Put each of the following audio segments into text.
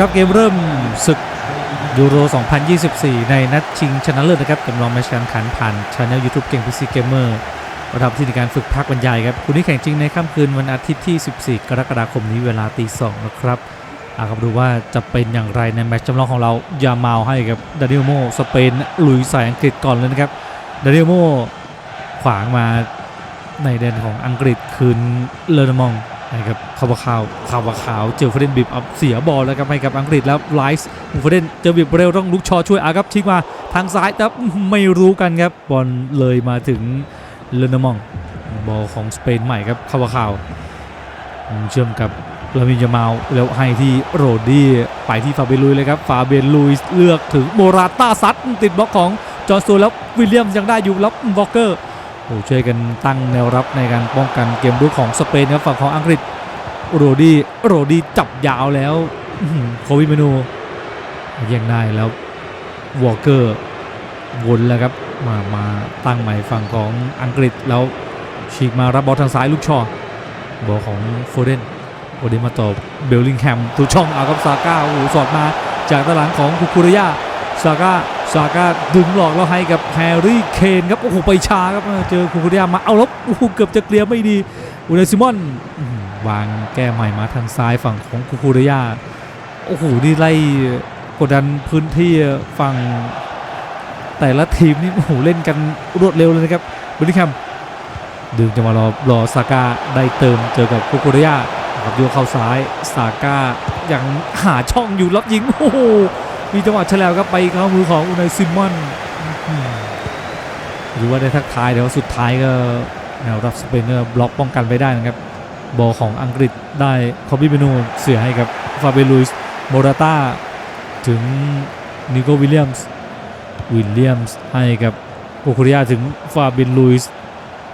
เอาละครับเกมเริ่มศึกยูโร 2024 ในนัดชิงชนะเลิศนะครับจำลองแมตช์การแข่งขันผ่านช anel YouTube เก่ง PC Gamer ประทับที่ในการฝึกพักบรรยายครับคุณที่แข่งจริงในค่ำคืนวันอาทิตย์ที่ 14 กรกฎาคมนี้เวลาตีสองนะครับอาครับดูว่าจะเป็นอย่างไรในแมตช์จำลองของเรายามาให้กับดานิโอโมสเปนลุยใส่อังกฤษก่อนเลยนะครับดานิโอโมขวางมาในแดนของอังกฤษคืนเลอร์นมอง นะครับคาวาขาวคาวาขาวเจอเฟรนบิบอัพเสียบอลแล้วครับให้กับอังกฤษแล้วไลส์เฟรนเจอบิบเร็วต้องลุกชอช่วยอาครับชิกมาทางซ้ายแต่ไม่รู้กันครับบอลเลยมาถึงเลนามองบอลของสเปนใหม่ครับคาวาขาวเชื่อมกับลามินยามาลแล้วให้ที่โรดี้ไปที่ฟาเบลุยเลยครับฟาเบลุยเลือกถึงโมราต้าซัดติดบล็อกของจอร์นสโตนแล้ววิลเลียมยังได้อยู่แล้ววอลเกอร์ ช่วยกันตั้งแนวรับในการป้องกันเกมรุกของสเปนครับฝั่งของอังกฤษโรดี้โรดี้จับยาวแล้วโควิเมนูยังได้แล้ววอลเกอร์วนแล้วครับมามาตั้งใหม่ฝั่งของอังกฤษแล้วฉีกมารับบอลทางซ้ายลูกชอบอลของโฟเดนโฟเดมาตอบเบลลิงแฮมทุกช่องเอากับซาก้าโอ้โหสอดมาจากด้านหลังของคุคุริยาซาก้า ซาก้าดึงหลอกแล้วให้กับแฮร์รี่เคนครับโอ้โหไปช้าครับเจอคุคุริยามาเอาล้วโอ้โหเกือบจะเคลียไม่ดีอุนายซิมอนวางแก้ใหม่มาทางซ้ายฝั่งของคูคูริยาโอ้โหนี่ไล่กดดันพื้นที่ฝั่งแต่ละทีมนี่โอ้โหเล่นกันรวดเร็วเลยนะครับบุริคัมดึงจะมารอรอซาก้าได้เติมเจอกับคูคูริยาขับโยเข้าซ้ายซาก้ายังหาช่องอยู่รับยิงโอ้โห มีจังหวะเฉลวครับไปเข้ามือของอุนายซิมอนหรือว่าได้ทักทายแต่ว่าสุดท้ายก็แนวรับสเปนเนอร์บล็อกป้องกันไปได้นะครับบอลของอังกฤษได้คอบี้เบนูเสียให้กับฟาเบลุสโมราต้าถึงนิโกวิลเลียมส์วิลเลียมส์ให้กับโอคุริยาถึงฟาเบนลุยส์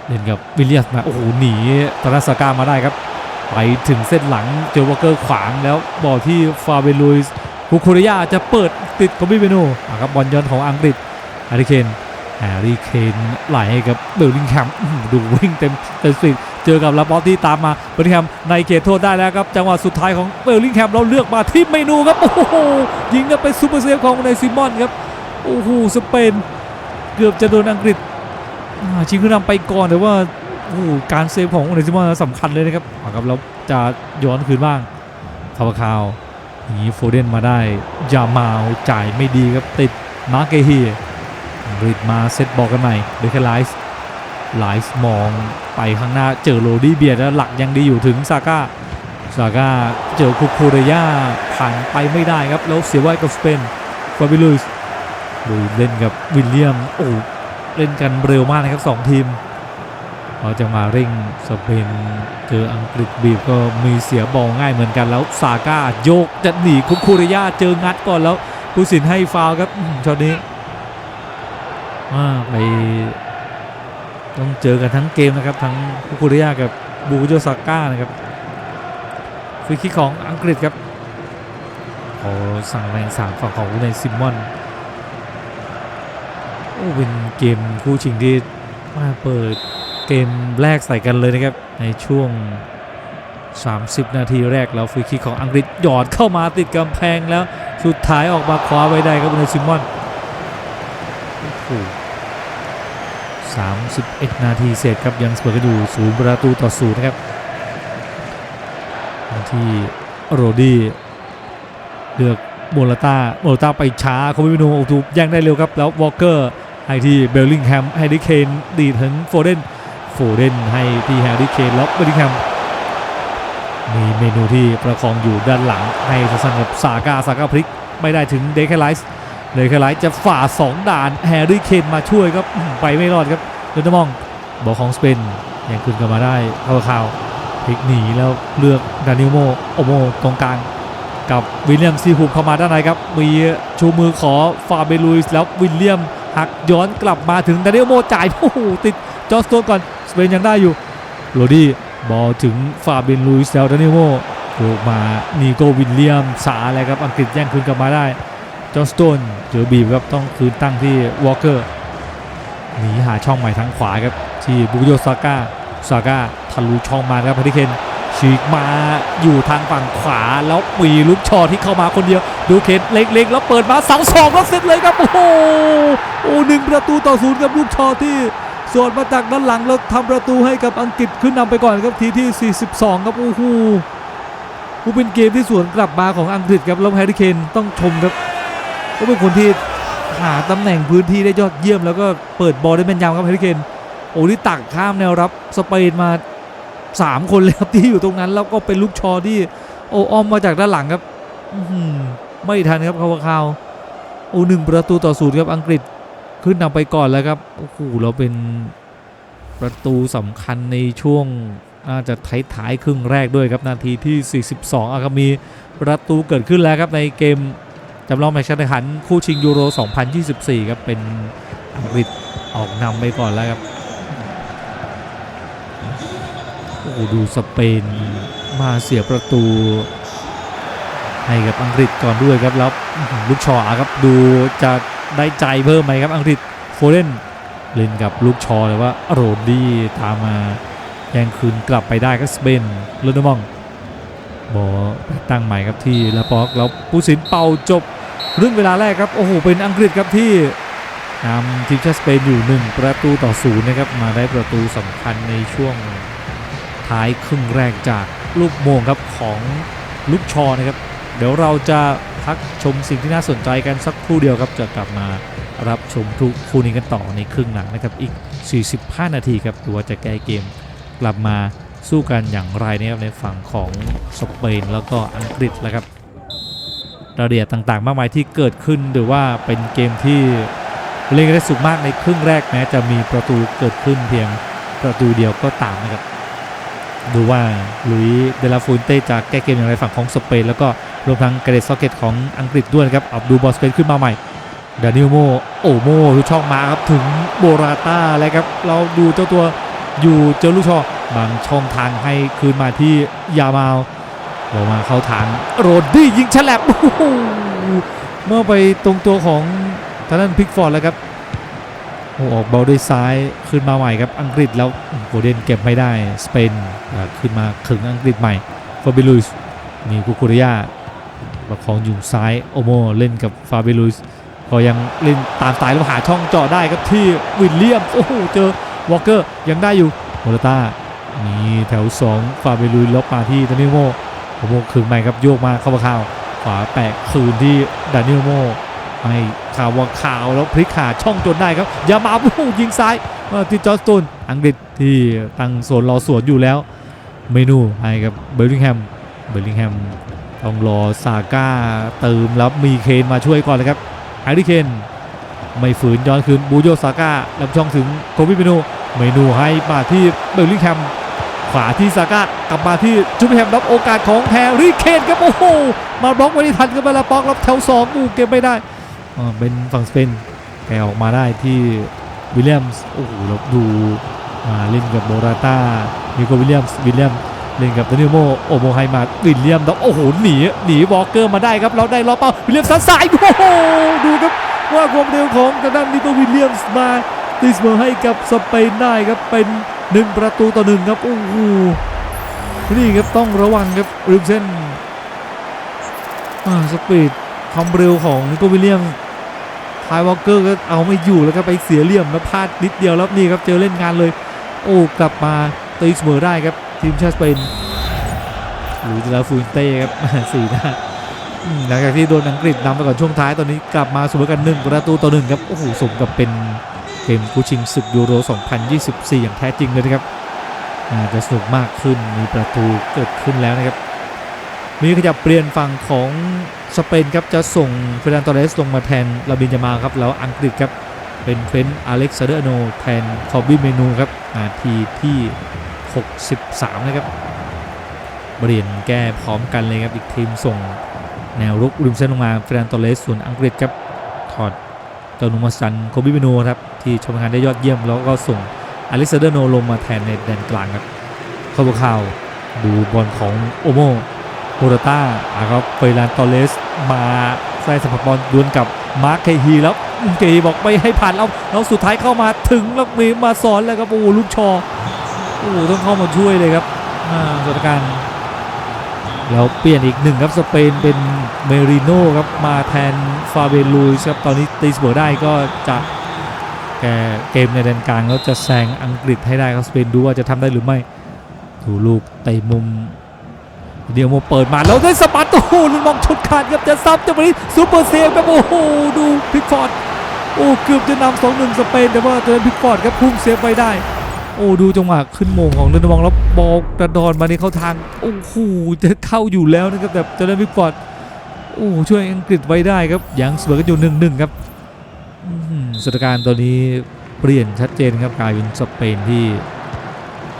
เล่นกับวิลเลียมส์มาโอ้โหหนีตานาสกามาได้ครับ ไปถึงเส้นหลังเจอวอเกอร์ขวางแล้วบอลที่ฟาเบนลุยส์ โอคุริยาจะเปิดติดคอบี้เบนูอะครับบอลย้อนของอังกฤษอาริเคนแฮร์รี่เคนไหลให้กับเบลลิงแฮมดูวิ่งเต็มเต็มสปีดเจอกับลาปอตที่ตามมาเบลลิงแฮมในเขตโทษได้แล้วครับ จังหวะสุดท้ายของเบลลิงแฮมเราเลือกมาที่เมนูครับ โอ้โห ยิงกันเป็นซูเปอร์เซฟของในซิมอนครับ โอ้โห สเปน เกือบจะโดนอังกฤษชิงขึ้นนำไปก่อนแต่ว่าโอ้การเซฟของในซิมอนสำคัญเลยนะครับเอาครับแล้วจะย้อนคืนบ้างคาวาคาว นีโฟเดนมาได้ยามาจ่ายไม่ดีครับติดมาร์เกฮีอังกฤษมาเซตบอลกันใหม่เบคไลส์ไลฟ์มองไปข้างหน้าเจอโรดี้เบียร์แล้วหลักยังดีอยู่ถึงซาก้าซาก้าเจอคุคูเรย่าผ่านไปไม่ได้ครับ แล้วเสียไว้กับสเปนฟาบิลุสลุยเล่นกับวิลเลียมโอ้เล่นกันเร็วมากนะครับสองทีม เราจะมาเร่งสเปนเจออังกฤษบีบก็มีเสียบอลง่ายเหมือนกันแล้วซาก้าโยกจะหนีคุคูเรย่าเจองัดก่อนแล้วผู้สินให้ฟาวครับช็อตนี้อ่าไปต้องเจอกันทั้งเกมนะครับทั้งคุคุริยากับบูโยซาก้านะครับฟรีคิกของอังกฤษครับขอสั่งแรงสามฝั่งของในซิมมอนโอ้เป็นเกมคู่ชิงที่มาเปิด เกมแรกใส่กันเลยนะครับ ในช่วง 30 นาทีแรกแล้วฟรีคิกของอังกฤษหยอดเข้ามาติดกำแพงแล้วสุดท้ายออกมาคว้าไว้ได้ครับในซิมอนโอ้โห31 นาทีเสร็จครับยังเสมอกันอยู่ศูนย์ประตูต่อศูนย์นะครับมาที่โรดี้เลือกโมลาต้าโมลาต้าไปช้าเขาไม่ไปดูโอ้ถูแย่งได้เร็วครับ แล้ววอลเกอร์ให้ที่เบลลิงแฮมให้ดิเคนดีดถึงโฟเดน โฟเดนให้ที่แฮร์รี่เคนแล้วเบลลิงแฮมมีเมนูที่ประคองอยู่ด้านหลังให้สันกับซาก้าซาก้าพลิก ไม่ได้ถึงเดคไลส์เลยคล้ายๆจะฝ่า 2 ด่านแฮร์รี่เคนมาช่วยครับไปไม่รอดครับเดนมองบอลของสเปนยังคืนกลับมาได้เข้าข่าวพลิกหนีแล้วเลือกดานิโมโอโมตรงกลางกับวิลเลียมซีฮูบเข้ามาด้านในครับมีชูมือขอฟาเบลุยส์แล้ววิลเลียมหักย้อนกลับมาถึงดานิโมจ่ายโอ้โหติดจอสโตนก่อน สเปนยังได้อยู่โรดี้บอลถึงฟาเบลุยส์แล้วดานิโมโยกมานีโกวิลเลียมสาเลยครับอังกฤษแย่งคืนกลับมาได้จอห์นสโตนเจอบีบครับต้องคืนตั้งที่วอลเกอร์หนีหาช่องใหม่ทางขวาครับที่บุกโยซาก้าซาก้าทะลุช่องมาครับพาริเคนฉีกมาอยู่ทางฝั่งขวาแล้วมีลูกชอที่เข้ามาคนเดียว ดูเขตเล็กๆ แล้วเปิดมาเสาสองแล้วเสร็จเลยครับ โอ้โหโอ้หนึ่งประตูต่อศูนย์กับลูกชอที่ ส่วนมาจากด้านหลังแล้วทำประตูให้กับอังกฤษขึ้นนำไปก่อนครับทีที่ 42 ครับโอ้โหผู้เป็นเกมที่สวนกลับมาของอังกฤษครับแล้วแฮร์รี่เคนต้องชมครับก็เป็นคนที่หาตำแหน่งพื้นที่ได้ยอดเยี่ยม แล้วก็เปิดบอลได้แม่นยำครับแฮร์รี่เคนโอ้นี่ตักข้ามแนวรับสเปนมาสามคนเลยครับที่อยู่ตรงนั้น แล้วก็เป็นลูกชอที่โออ้อมมาจากด้านหลังครับไม่ทันครับคาวาคาวโอ้หนึ่งประตูต่อศูนย์ครับอังกฤษ ขึ้นนำไปก่อนแล้วครับโอ้โหเราเป็นประตูสำคัญในช่วงน่าจะท้ายๆครึ่งแรกด้วยครับนาทีที่ 42 อาก็มีประตูเกิดขึ้นแล้วครับในเกมจำลองแมตช์แข่งขันคู่ชิงยูโร 2024 ครับเป็นอังกฤษออกนำไปก่อนแล้วครับโอ้ดูสเปนมาเสียประตูให้กับอังกฤษก่อนด้วยครับแล้วลูกชอครับดูจะ ได้ใจเพิ่มไหมครับอังกฤษโฟเดนเล่นกับลูกชอเลยว่าโรดดี้ตามมาแย่งคืนกลับไปได้ครับสเปนลูนมองบอลตั้งใหม่ครับที่ลาปอกแล้วผู้สินเป่าจบครึ่งเวลาแรกครับโอ้โหเป็นอังกฤษครับที่นำทีมชาติสเปนอยู่หนึ่งประตูต่อศูนย์นะครับมาได้ประตูสำคัญในช่วงท้ายครึ่งแรกจากลูกโมงครับของลูกชอนะครับ เดี๋ยวเราจะ พักชมสิ่งที่น่าสนใจกันสักครู่เดียวครับจะกลับมารับชมทุกคู่นี้กันต่อในครึ่งหลังนะครับอีก 45 นาทีครับดูว่าจะแก้เกมกลับมาสู้กันอย่างไรนะครับในฝั่งของสเปนแล้วก็อังกฤษแล้วครับรายละเอียดต่างๆ มากมายที่เกิดขึ้นหรือว่าเป็นเกมที่เล่นได้สุกมากในครึ่งแรกแม้จะมีประตูเกิดขึ้นเพียงประตูเดียวก็ตามนะครับดูว่าลุยเดลาฟูนเต้จะแก้เกมอย่างไรฝั่งของสเปนแล้วก็ รวมทั้งเกรดซ็อกเก็ตของอังกฤษด้วยนะครับอับดูบอลสเปนขึ้นมาใหม่ดานิลโมโอโมลูกช่องมาครับถึงโบราต้าแล้วครับเราดูเจ้าตัวอยู่เจอลูกช่องบางช่องทางให้คืนมาที่ยามาลบอลมาเข้าทางโรดดี้ยิงฉลับเมื่อไปตรงตัวของทางด้านพิกฟอร์ดแล้วครับโอ้ออกบอลด้วยซ้ายขึ้นมาใหม่ครับอังกฤษแล้วโฟเดนเก็บไม่ได้สเปนขึ้นมาขึงอังกฤษใหม่ฟาบิลุส์มีกุกุริยา ประคองอยู่ซ้ายโอโมเล่นกับฟาเบลุสก็ยังเล่นตามสายแล้วหาช่องเจาะได้ครับที่วิลเลียมโอ้โหเจอวอลเกอร์ยังได้อยู่โมรต้ามีแถว 2 ฟาเบลุยส์แล้วมาที่ดานิโมโอโมขึงใหม่ครับโยกมาเข้ามาข่าวขวาแปะคืนที่ดานิโมให้ข่าวว่าข่าวแล้วพลิกขาช่องจนได้ครับอย่ามาโอ้โหยิงซ้ายมาที่จอสตูนอังกฤษที่ตั้งโซนรอสวนอยู่แล้ว เมนูให้กับเบลลิงแฮมเบลลิงแฮม ต้องรอซาก้าเติมแล้วมีเคนมาช่วยก่อนเลยครับแฮร์รี่เคนไม่ฝืนย้อนคืนบูโยซาก้าล้วช่องถึงโคบิเมนูเมนูให้มาที่เบลลิงแฮมขวาที่ซาก้ากลับมาที่จูเบแฮมรับโอกาสของแฮร์รี่เคนครับโอ้โหมาบล็อกไว้ทันกันมาละป๊อกรับแถวสองอูเก็บไม่ได้อ่าเป็นฝั่งสเปนแกออกมาได้ที่วิลเลียมส์โอ้โหแล้วดูมาเล่นกับโมราต้านิโควิลเลียมส์วิลเลียม เล่นกับดานิโมโอโมไฮมาวิลเลียมแล้วโอ้โหหนีหนีวอลเกอร์มาได้ครับแล้วได้ล้อเป้าวิลเลียมส์ซัดสายโอ้โหดูครับว่าความเร็วของทางด้านนิโควิลเลียมส์มาตีเสมอให้กับสเปนได้ครับเป็นหนึ่งประตูต่อหนึ่งครับโอ้โหนี่ครับต้องระวังครับริมเส้นสปีดความเร็วของนิโควิลเลียมทายวอลเกอร์ก็เอาไม่อยู่แล้วก็ไปเสียเหลี่ยมแล้วพลาดนิดเดียวแล้วนี่ครับเจอเล่นงานเลย โอ้กลับมาตีเสมอได้ครับ ทีมชาติสเปนหรือจลาฟูนเต้ครับสี่หน้าหลังจากที่โดนอังกฤษนำไปก่อนช่วงท้ายตอนนี้กลับมาเสมอกันหนึ่งประตูต่อหนึ่งครับโอ้โหสมกับเป็นเกมคู่ชิงศึกยูโร 2024 อย่างแท้จริงเลยนะครับจะสนุกมากขึ้นมีประตูเกิดขึ้นแล้วนะครับ มีขยับเปลี่ยนฝั่งของสเปนครับจะส่งเฟรนันโตเรสลงมาแทนลาบินยามาครับแล้วอังกฤษครับเป็นเฟนอเล็กซานเดอร์โนแทนคอบบี้เมนูครับนาทีที่ 63 นะครับเปลี่ยนแก้พร้อมกันเลยครับอีกทีมส่งแนวรุกริมเส้นลงมาเฟรนันโตเรสส่วนอังกฤษครับถอดเจ้านุมาซันโคบี้เมนูครับที่ชมงานได้ยอดเยี่ยมแล้วก็ส่งอล็กซาเดอร์โนลงมาแทนในแดนกลางครับเข้าบข่าวดูบอลของโอโมโมรต้าอะครับเฟรนันโตเลสมาใส่สัมผัสบอลดวลกับมาร์คเคฮีแล้วเคฮีบอกไม่ให้ผ่านแล้วแล้วสุดท้ายเข้ามาถึงแล้วมีมาสอนแล้วครับโอ้ลูกชอ โอ้ต้องเข้ามาช่วยเลยครับสถานการณ์แล้วเปลี่ยนอีกหนึ่งครับสเปนเป็นเมริโน่ครับมาแทนฟาเบลูสครับตอนนี้ตีเสมอได้ก็จะแกเกมในแดนกลางแล้วจะแซงอังกฤษให้ได้ครับสเปนดูว่าจะทำได้หรือไม่ถูลูกเตะมุมเดียวโมเปิดมาแล้วได้สปัดโอ้ลูกมองชุดขาดครับจะซ้ำจังหวะนี้ซูเปอร์เซฟครับโอ้โหดูพิกฟอร์ดโอ้เกือบจะนำสองหนึ่งสเปนแต่ว่าตัวนั้นพิกฟอร์ดครับพุ่งเซฟไปได้ โอ้ดูจังหวะขึ้นโมงของเรนดมองแล้วบอลกระดอนมาในเข้าทางโอ้โหจะเข้าอยู่แล้วนะครับแต่ตัวนั้นพิกฟอร์ดโอ้ช่วยอังกฤษไว้ได้ครับยังเสมอกันอยู่หนึ่งหนึ่งครับอื้อหือสถานการณ์ตอนนี้เปลี่ยนชัดเจนครับกลายเป็นสเปนที่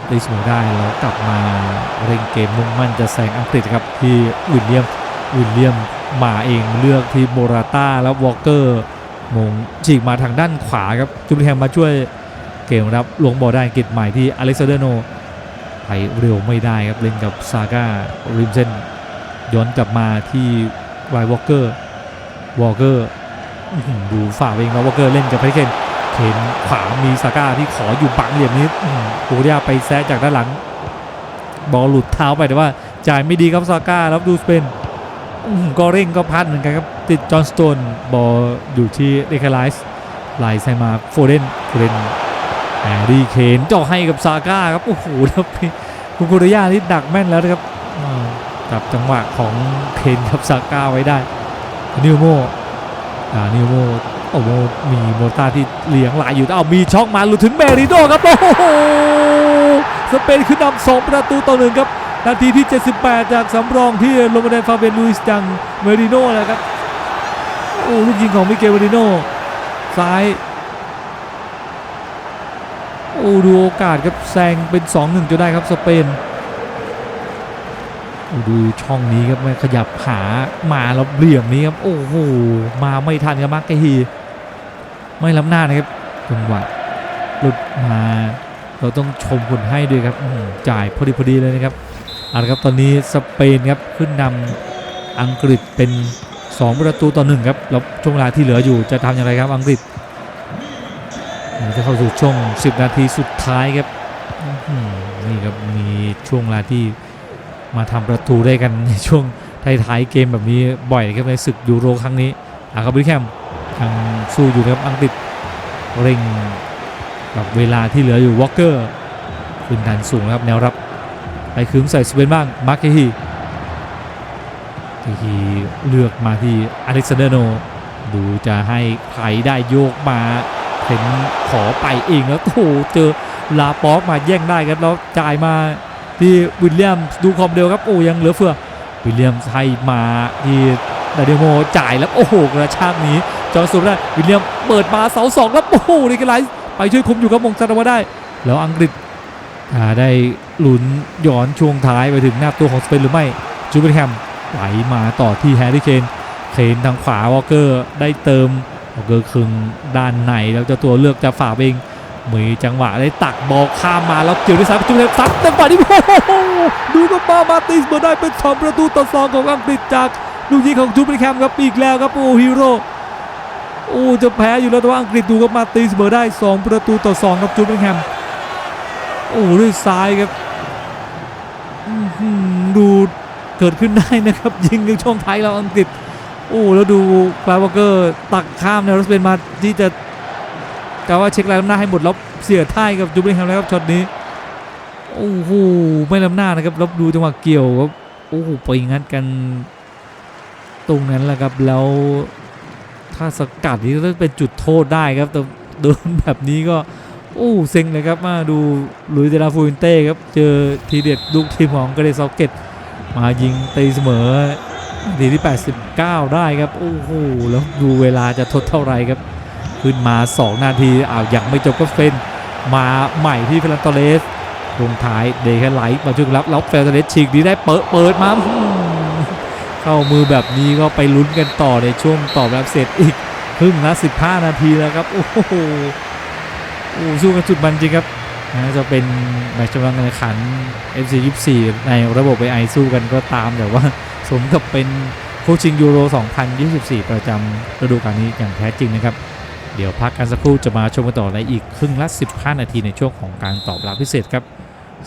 ตีเสมอได้แล้วกลับมาเร่งเกมมุ่งมั่นจะแซงอังกฤษครับที่วิลเลียมวิลเลียมมาเองเลือกที่โมราต้าแล้ววอลเกอร์มงฉีกมาทางด้านขวาครับจุบลิแฮมมาช่วย เกมรับลวงบอลได้อังกฤษใหม่ที่อเล็กซานเดอร์โนไปเร็วไม่ได้ครับเล่นกับซาก้าริมเส้นย้อนกลับมาที่ไววอลเกอร์วอลเกอร์ดูฝ่าเองแล้ววอลเกอร์เล่นกับไพเคนเข็นขวามีซาก้าที่ขออยู่บังเหลี่ยมนี้ปูเรียไปแซะจากด้านหลัง บอลหลุดเท้าไปแต่ว่าจ่ายไม่ดีครับซาก้าแล้วดูสเปนก็เร่งก็พลาดเหมือนกันครับติดจอห์นสโตนบอลอยู่ที่เดคาไลส์ไล่ใส่มาโฟเดนโฟเดน แฮร์รี่เคนเจ่อให้กับซาก้าครับโอ้โหแล้วคุกุริยานี่ดักแม่นแล้วนะครับอ่าจับจังหวะของเคนกับซาก้าไว้ได้นิวโมอ่านิวโมโอ้โหมีโมต้าที่เลี้ยงหลายอยู่เอามีช่องมาหลุดถึงเมริโดครับโอ้โหสเปนขึ้นนำสองประตูต่อหนึ่งครับนาทีที่ 78 จากสำรองที่ลงมาในฟาเบนลุยส์จังเมริโน่เลยครับโอ้ลูกยิงของมิเกลเมริโน่ซ้าย อ้ดูโอกาสครับแซงเป็น 2-1จนได้ครับสเปนอ้ดูช่องนี้ครับมขยับหามาแล้วเหลี่ยมนี้ครับโอ้โหมาไม่ทันครับมาร์กเกฮีไม่ล้ำหน้านะครับจังหวะหลุดมา เราต้องชมคนให้ด้วยครับจ่ายพอดีพอดีเลยนะครับเอาละครับตอนนี้สเปนครับขึ้นนำอังกฤษเป็น 2 ประตูต่อหนึ่งครับแล้วช่วงเวลาที่เหลืออยู่จะทำอย่างไรครับอังกฤษ จะเข้าสู่ช่วง 10 นาทีสุดท้ายครับนี่ครับมีช่วงเวลาที่มาทำประตูได้กันในช่วงท้ายๆเกมแบบนี้บ่อยครับในศึกยูโรครั้งนี้อาครับบิแคมยังสู้อยู่ครับอังกฤษเร่งกับเวลาที่เหลืออยู่วอลเกอร์ขึ้นดันสูงนะครับแนวรับไปคืมใส่สเปนบ้างมาร์เคฮีทีเลือกมาที่อเล็กซานเดอร์โนดูจะให้ใครได้โยกมา เห็นขอไปเองแล้วโอ้โหเจอลาป๊อกมาแย่งได้ครับแล้วจ่ายมาที่วิลเลียมดูความเร็วครับโอ้ยังเหลือเฟือวิลเลียมให้มาที่ดาเดโมจ่ายแล้วโอ้โหกระชากนี้จอห์สุดได้วิลเลียมเปิดมาเสาสองแล้วโอ้โหนี่ก็ไลฟ์ไปช่วยคุมอยู่ครับมงซันมาได้ แล้วอังกฤษได้หลุนย้อนช่วงท้ายไปถึงหน้าตัวของสเปนหรือไม่จูเบนแฮมไหลมาต่อที่แฮร์รี่เคนเคนทางขวาวอลเกอร์ได้เติม เกอร์คึงด้านในแล้วเจ้าตัวเลือกจะฝ่าไปเองมีจังหวะได้ตักบอลข้ามมาแล้วเกี่ยวด้วยซ้ายจุดเล็ซัดจังหวะนี้โอ้โหดูก็มามาติสเมาได้เป็นสองประตูต่อสองของอังกฤษจากลูกยิงของจูเบนแคมครับอีกแล้วครับโอ้ฮีโร่โอ้จะแพ้อยู่แล้วแต่ว่าอังกฤษดูก็มาตีเสมอได้ 2 ประตูต่อ2ครับจูเบนแคมโอ้ด้วยซ้ายครับดูเกิดขึ้นได้นะครับ ยิงในช่วงท้ายเราอังกฤษ โอ้แล้วดูกลาวเกอร์ตักข้ามแนวรัสเปนมาที่จะกะว่าเช็คแรงล้ำหน้าให้หมดแล้วเสียท่ายกับจูเบลิงแฮมแล้วครับช็อตนี้โอ้โหไม่ล้ำหน้านะครับแล้วดูจังหวะเกี่ยวครับโอ้โหไปงัดกันตรงนั้นแหละครับแล้วถ้าสกัดนี่ก็เป็นจุดโทษได้ครับแต่โดนแบบนี้ก็โอ้เซ็งเลยครับมาดูลุยเดลาฟูนเต้ครับเจอทีเด็ดลูกทีมของกระเดซอกเก็ตมายิงตีเสมอ นาทีที่ 89 ได้ครับ โอ้โห แล้วดูเวลาจะทดเท่าไรครับ ขึ้นมา 2 นาทีอ้าวยังไม่จบก็เฟนมาใหม่ที่เฟรนตอเลสลงท้ายเดคไลท์มาช่วยรับแล้วเฟรนตอเลสฉีกดีได้เปิดเปิดมาเข้ามือแบบนี้ก็ไปลุ้นกันต่อในช่วงตอบรับเสร็จอีกครึ่งละ15 นาทีแล้วครับ โอ้โหโอ้สู้กันสุดมันจริงครับนะจะเป็นแมตช์กำลังแข่งขัน FC 24 ในระบบ AI สู้กันก็ตามแต่ว่า สมกับเป็นโคชชิงยูโร 2024 ประจำฤดูกาลนี้อย่างแท้จริงนะครับ เดี๋ยวพักกันสักครู่จะมาชมกันต่อในอีกครึ่งละ 15 นาทีในช่วงของการตอบรับพิเศษครับ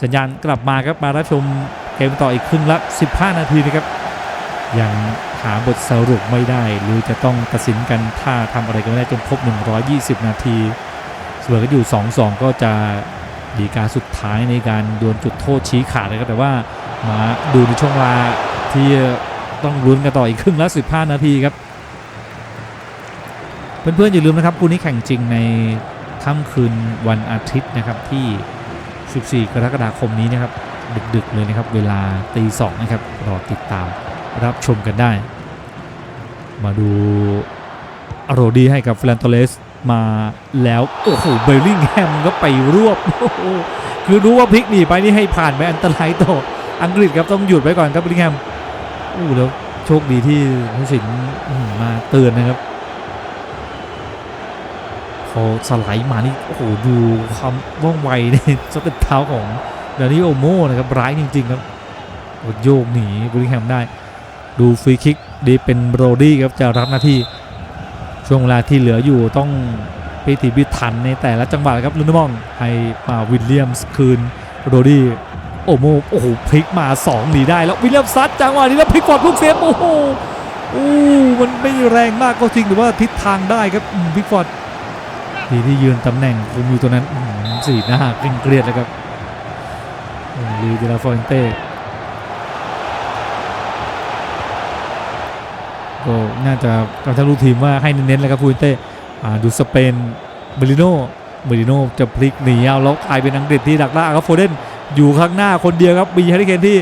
สัญญาณกลับมาครับมารับชมเกมต่ออีกครึ่งละ 15 นาทีนะครับยังหาบทสรุปไม่ได้ หรือจะต้องตัดสินกันถ้าทำอะไรกันไม่ได้จนครบ 120 นาทีเสมอกันอยู่ 2-2 ก็จะดีกาสุดท้ายในการดวลจุดโทษชี้ขาดนะครับแต่ว่ามาดูในช่วงเวลา ที่ต้องลุ้นกันต่ออีกครึ่งละ15 นาทีครับ เพื่อนๆอย่าลืมนะครับคู่นี้แข่งจริงในค่ำคืนวันอาทิตย์นะครับที่ 14 กรกฎาคมนี้นะครับ ดึกๆเลยนะครับ เวลาตีสองนะครับรอติดตามรับชมกันได้ มาดูโรดีให้กับเฟรนโตเลสมาแล้วโอ้โหเบลลิงแฮมก็ไปรวบโอ้โหคือรู้ว่าพลิกหนีไปนี่ให้ผ่านไปอันตรายต่ออังกฤษครับต้องหยุดไว้ก่อนครับเบลลิงแฮม อ้แล้วโชคดีที่ผู้สินมาเตือนนะครับพอสไลด์มานี่โอ้โหดูความว่องไวในสเต็ปเท้าของดานิโอโมนะครับร้ายจริงๆครับโอ้โยกหนีบริแฮมได้ ดูฟรีคิกดีเป็นโรดี้ครับจะรับหน้าที่ช่วงเวลาที่เหลืออยู่ต้องพิถีพิถันในแต่ละจังหวะครับลุนมองให้มาวิลเลียมส์คืนโรดี้ อโมโอ้โหพลิกมา2หนีได้แล้ววิลเลียมซัดจังหวะนี้แล้วพลิกฟอร์ดลูกเซฟโอ้โหอู้มันไม่แรงมากก็จริงหรือว่าทิศทางได้ครับพลิกฟอร์ดทีที่ยืนตำแหน่งคุมอยู่ตัวนั้นอื้อหือสีหน้าเคร่งเครียดเลยครับลีเดลาฟอนเต้ก็น่าจะกำชับลูกทีมว่าให้เน้นๆเลยครับฟูนเต้ดูสเปนเบริโนเบริโนจะพลิกหนีเอาแล้วกลายเป็นอังกฤษที่ดักล่าครับโฟเดน อยู่ข้างหน้าคนเดียวครับมีแฮร์รี่เคนที่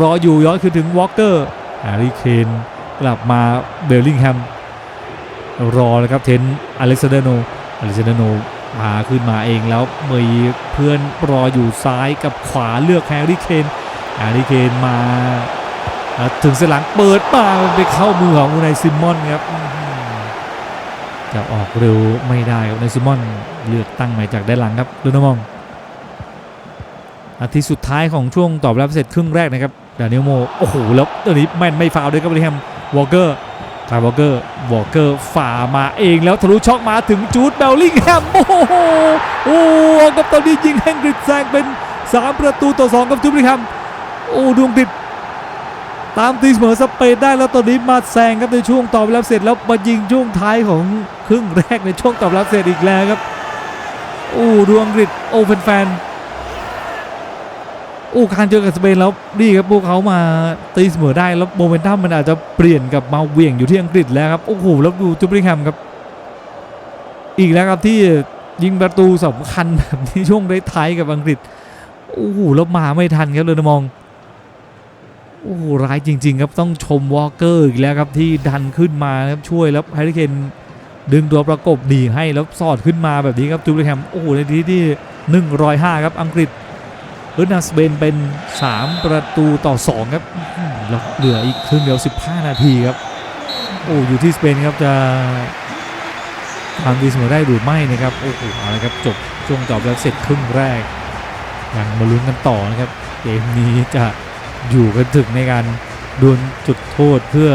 รออยู่ย้อนคือถึงวอลเกอร์แฮร์รี่เคนกลับมาเบลลิงแฮมรอเลยครับเทนอเล็กซานเดอร์โนอเลิเซานเดโนพาขึ้นมาเองแล้วมีเพื่อนรออยู่ซ้ายกับขวาเลือกแฮร์รี่เคนแฮร์รี่เคนมาถึงเสนหลังเปิดมาไปเข้ามือของอูไนซิมอนครับจะออกเร็วไม่ได้ครับอูไนซิมอนเลือกตั้งใหม่จากด้านหลังครับดูนมอง นาทีสุดท้ายของช่วงตอบรับเสร็จครึ่งแรกนะครับดานิโมโอ้โหแล้วตัวนี้แม่นไม่ฟาวด้วยครับเบริแฮมวอลเกอร์คาร์วอลเกอร์วอลเกอร์ฝ่ามาเองแล้วทะลุช็อกมาถึงจูดเบลลิงแฮมโอ้โหโอ้โหกับตอนนี้ยิงแฮงกฤษแซงเป็น 3 ประตูต่อ 2 กับจูดเบลลิงแฮมโอ้ดวงติดตามตีเสมอสเปนได้แล้วตอนนี้มาแซงครับในช่วงตอบรับเสร็จแล้วมายิงช่วงท้ายของครึ่งแรกในช่วงตอบรับเสร็จอีกแล้วครับโอ้ดวงกฤษโอ้แฟน โอ้การเจอกับสเปนแล้วนี่ครับพวกเขามาตีเสมอได้แล้วโมเมนตัมมันอาจจะเปลี่ยนกับมาเวียงอยู่ที่อังกฤษแล้วครับโอ้โหแล้วดูจูบริแฮมครับ อีกแล้วครับที่ยิงประตูสำคัญแบบนี้ช่วงท้ายกับอังกฤษโอ้โหแล้วมาไม่ทันครับเลยนะมองโอ้โหร้ายจริง ๆ ครับต้องชมวอลเกอร์อีกแล้วครับที่ดันขึ้นมาครับช่วยแล้วแฮร์รี่เคนดึงตัวประกบดีให้แล้วสอดขึ้นมาแบบนี้ครับจูบริแฮมโอ้โหในทีที่ 105 ครับอังกฤษ เออร์นัสเบนเป็น 3 ประตูต่อ 2 ครับแล้วเหลืออีกครึ่งเดียว 15 นาทีครับ โอ้อยู่ที่สเปนครับจะทำดีเสมอได้หรือไม่นะครับ โอ้โหเอาละครับจบช่วงตอบรับเสร็จครึ่งแรกยังมาลุ้นกันต่อนะครับ เกมนี้จะอยู่กันถึงในการดวลจุดโทษเพื่อ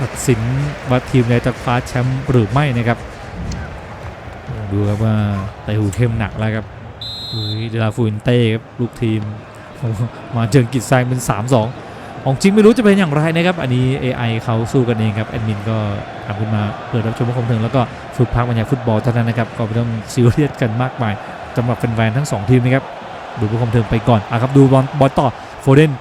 ตัดสินว่าทีมใดจะคว้าแชมป์หรือไม่นะครับ ดูครับว่าไตหูเข้มหนักแล้วครับ เดลาฟูนเต้ครับลูกทีม มาเจอกิจแซเป็น 3-2ของจริงไม่รู้จะเป็นอย่างไรนะครับ อันนี้ AI เขาสู้กันเองครับ แอดมินก็ทำขึ้นมาเปิดรับชมความบันเทิงแล้วก็ฝึกพักบรรยายฟุตบอลเท่านั้นนะครับ ก็ไม่ต้องซีเรียสกันมากมายสำหรับแฟนๆทั้ง 2 ทีมนะครับดูความบันเทิงไปก่อนอะครับดูบอลบอลต่อโฟเดน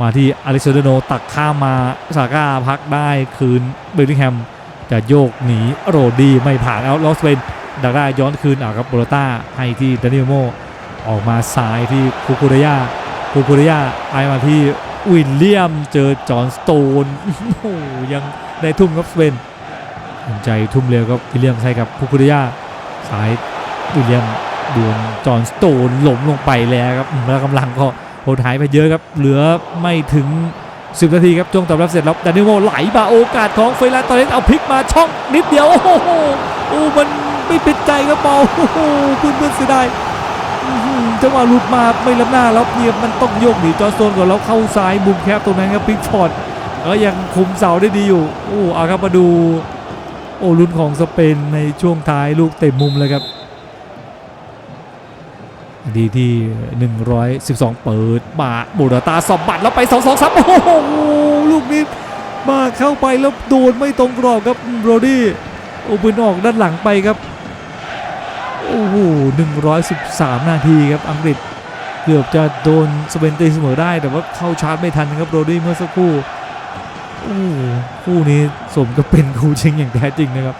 มาที่อเล็กซานเดโนตักข้ามมาซาก้าพักได้คืนเบลลิงแฮมจะโยกหนีโรดีไม่ผ่านแล้วลอสเวนดักได้ย้อนคืนอะครับโบโรต้าให้ที่ดานิเอโม ออกมาซ้ายที่คูคูเรยาคูคูเรยาไปมาที่วิลเลียมเจอจอห์นสโตนโอ้ยังได้ทุ่มครับสเวนสนใจทุ่มเร็วครับวิลเลียมใช่ครับคูคูเรยาซ้ายวิลเลียมดวลจอห์นสโตนหล้มลงไปแล้วครับแล้วกำลังก็โหดหายไปเยอะครับ เหลือไม่ถึง 10 นาทีครับช่วงตอบรับเสร็จแล้วดานิโมไหลมาโอกาสของเฟรนตอเรสเอาพลิกมาช่องนิดเดียว โอ้โหมันไม่ปิดใจครับบอลโอ้โหเพื่อนเพื่อนเสียดาย จังหวะหลุดมาไม่ล้ำหน้าแล้วเนี่ยมันต้องโยกหนีจอร์โซนก่อนแล้วเข้าซ้ายมุมแคบตรงนั้นครับพิกฟอร์ดก็ยังคุมเสาได้ดีอยู่โอ้อาครับมาดูโอ้ลุ้นของสเปนในช่วงท้ายลูกเตะมุมเลยครับ ดีที่ 112 เปิดมาบูราตาสอบบัตรแล้วไป2 2 3โอ้โหลูกนี้มาเข้าไปแล้วโดนไม่ตรงกรอบครับโรดี้โอ้ปืนออกด้านหลังไปครับ โอ้โห113 นาทีครับอังกฤษเกือบจะโดนสเปนตีเสมอได้แต่ว่าเข้าชาร์จไม่ทันครับโรดี้เมื่อสักครู่โอ้คู่นี้สมกับเป็นคู่ชิงอย่างแท้จริงนะครับ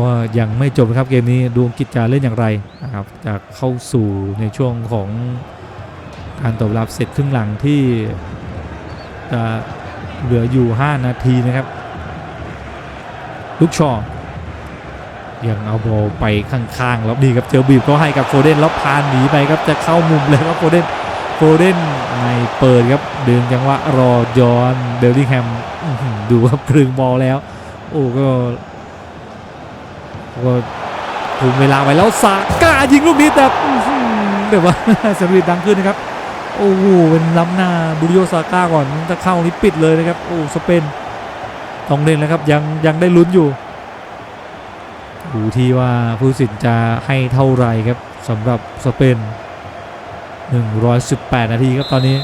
ว่ายังไม่จบนะครับเกมนี้ดวงกิจจะเล่นอย่างไรนะครับจะเข้าสู่ในช่วงของการตอบรับเสร็จครึ่งหลังที่จะเหลืออยู่ 5 นาทีนะครับ ลูกชอ ยังเอาบอลไปข้างๆแล้วนี่ครับเจอบีบก็ให้กับโฟเดนแล้วพานหนีไปครับจะเข้ามุมเลยครับโฟเดนโฟเดนไม่เปิดครับดึงจังหวะรอจอนเบลลิงแฮมดูครับครึ่งบอลแล้ว โอ้ก็ก็คุมเวลาไว้แล้วซาก้ายิงลูกนี้แต่เดี๋ยวว่าสวีทดังขึ้นนะครับโอ้โหเป็นล้ำหน้าบุริโยซาก้าก่อนถ้าเข้านี่ปิดเลยนะครับโอ้สเปนต้องเล่นแล้วครับยังยังได้ลุ้นอยู่ ดูที่ว่าผู้สินจะให้เท่าไรครับสำหรับสเปน 118 นาทีครับตอนนี้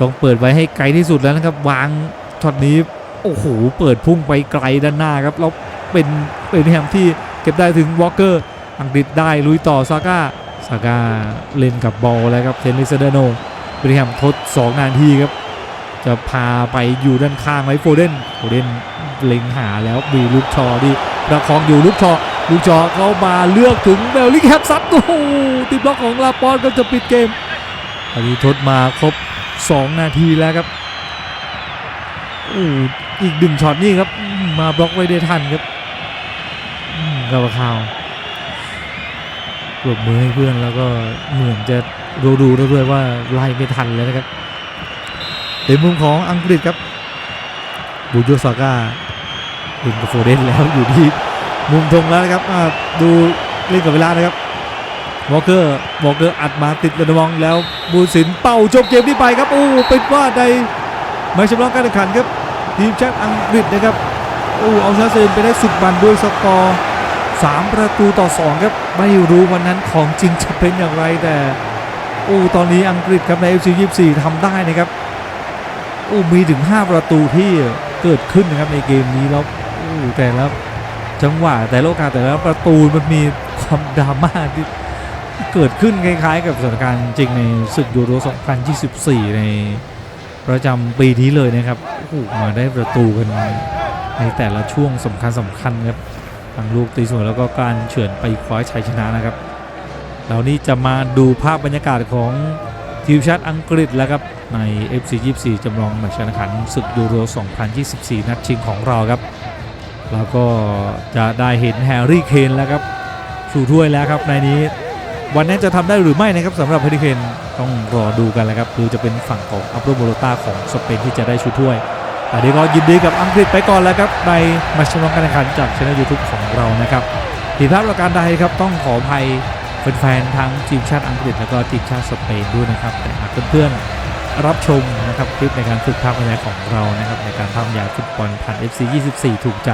ต้องเปิดไว้ให้ไกลที่สุดแล้วนะครับ วางช็อตนี้ โอ้โห เปิดพุ่งไปไกลด้านหน้าครับ แล้วเป็นเป็นแฮมที่เก็บได้ถึงวอลเกอร์ อังกฤษได้ลุยต่อซาก้าซาก้าเล่นกับบอลแล้วครับเทนนิสเดโนเบริแฮมทด 2 นาทีครับ จะพาไปอยู่ด้านข้างไว้โฟเดนโฟเดนเล็งหาแล้วมีลูกชอที่ ประคองอยู่ลูกชอลูกชอเข้ามาเลือกถึงเบลลิงแฮมซัดโอ้โหติดบล็อกของลาปอนก็จะปิดเกมอันนี้ทดมาครบ 2 นาทีแล้วครับโอ้อีกดึงช็อตนี่ครับ มาบล็อกไว้ได้ทันครับกาบข่าวปรบมือให้เพื่อนแล้วก็เหมือนจะดูดูด้วยว่าไล่ไม่ทันเลยนะครับในมุมของอังกฤษครับบูโยซาก้า ดึงกับโฟเดนแล้วอยู่ที่มุมธงแล้วนะครับดูเล่นกับเวลานะครับวอลเกอร์วอลเกอร์อัดมาติดระดมองแล้วบูสินเป่าจบเกมนี้ไปครับโอ้เป็นว่าในไม่ชำระการแข่งขันครับทีมชาติอังกฤษนะครับโอ้เอาชนะสเปนไปได้สุดมันด้วยสกอร์3ประตูต่อ2ครับไม่รู้วันนั้นของจริงจะเป็นอย่างไรแต่โอ้ตอนนี้อังกฤษครับใน FC 24ทำได้นะครับโอ้มีถึง 5 ประตูที่เกิดขึ้นนะครับในเกมนี้แล้ว แต่ละจังหวะแต่ละโอกาสแต่ละประตูมันมีความดราม่าที่เกิดขึ้นคล้ายๆ กับสถานการณ์จริงในศึกยูโร 2024 ในประจำปีนี้เลยนะครับโอ้โหมาได้ประตูกันในแต่ละช่วงสำคัญสำคัญครับทั้งลูกตีเสมอแล้วก็การเฉือนไปคว้าชัยชนะนะครับแล้วนี่จะมาดูภาพบรรยากาศของทีมชาติอังกฤษแล้วครับใน FC 24 จำลองแมตช์การแข่งขันศึกยูโร 2024 นัดชิงของเราครับ แล้วก็จะได้เห็นแฮร์รี่เคนแล้วครับชูถ้วยแล้วครับในนี้ วันนี้จะทำได้หรือไม่นะครับสำหรับแฮร์รี่เคนต้องรอดูกันแล้วครับดูจะเป็นฝั่งของอัปโรโบโลตาของสเปนที่จะได้ชูถ้วยแต่เดี๋ยวก็ยินดีกับอังกฤษไปก่อนแล้วครับในมาชมการแข่งขันจากช่องยูทูบของเรานะครับผิดพลาดประการใดครับต้องขออภัยแฟนๆทั้งทีมชาติอังกฤษแล้วก็ทีมชาติสเปนด้วยนะครับแต่หากเพื่อนๆ รับชมนะครับคลิปในการฝึกภาคบรรยายของเรานะครับ ในการทำยาฟุตบอลผ่าน FC 24 ถูกใจ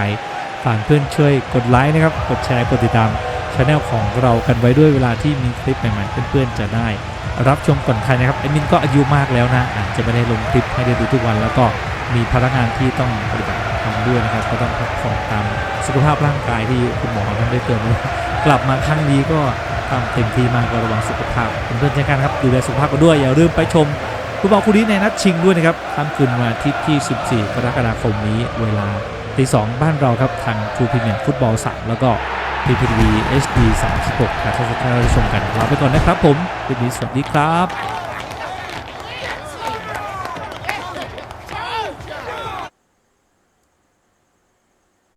ฝากเพื่อนช่วยกดไลค์นะครับ กดแชร์กดติดตามช anel ของเรากันไว้ด้วยเวลาที่มีคลิปใหม่ๆ เพื่อนๆจะได้ รับชมก่อนใครนะครับแอดมินก็อายุมากแล้วนะอาจจะไม่ได้ลงคลิปให้ได้ดูทุกวัน แล้วก็มีพนักงานที่ต้องปฏิบัติทำด้วยนะครับ ก็ต้องพักผ่อนตามสุขภาพร่างกายที่คุณหมอท่านได้เตือนไว้กลับมาครั้งนี้ก็ทำเต็มที่มากก็ระวังสุขภาพเพื่อนๆเช่นกันครับดูแลสุขภาพกันด้วยอย่าลืมไปชม ฟุตบอลคู่นี้ในนัดชิงด้วยนะครับค่ำคืนวันอาทิตย์ที่ 14 กรกฎาคมนี้เวลาตีสองบ้านเราครับทางทูพิเมียฟุตบอล 3 แล้วก็ PPTV HD 36ครับถ้าท่านได้ชมกันลาไปก่อนนะครับผมคลิปนี้สวัสดีครับ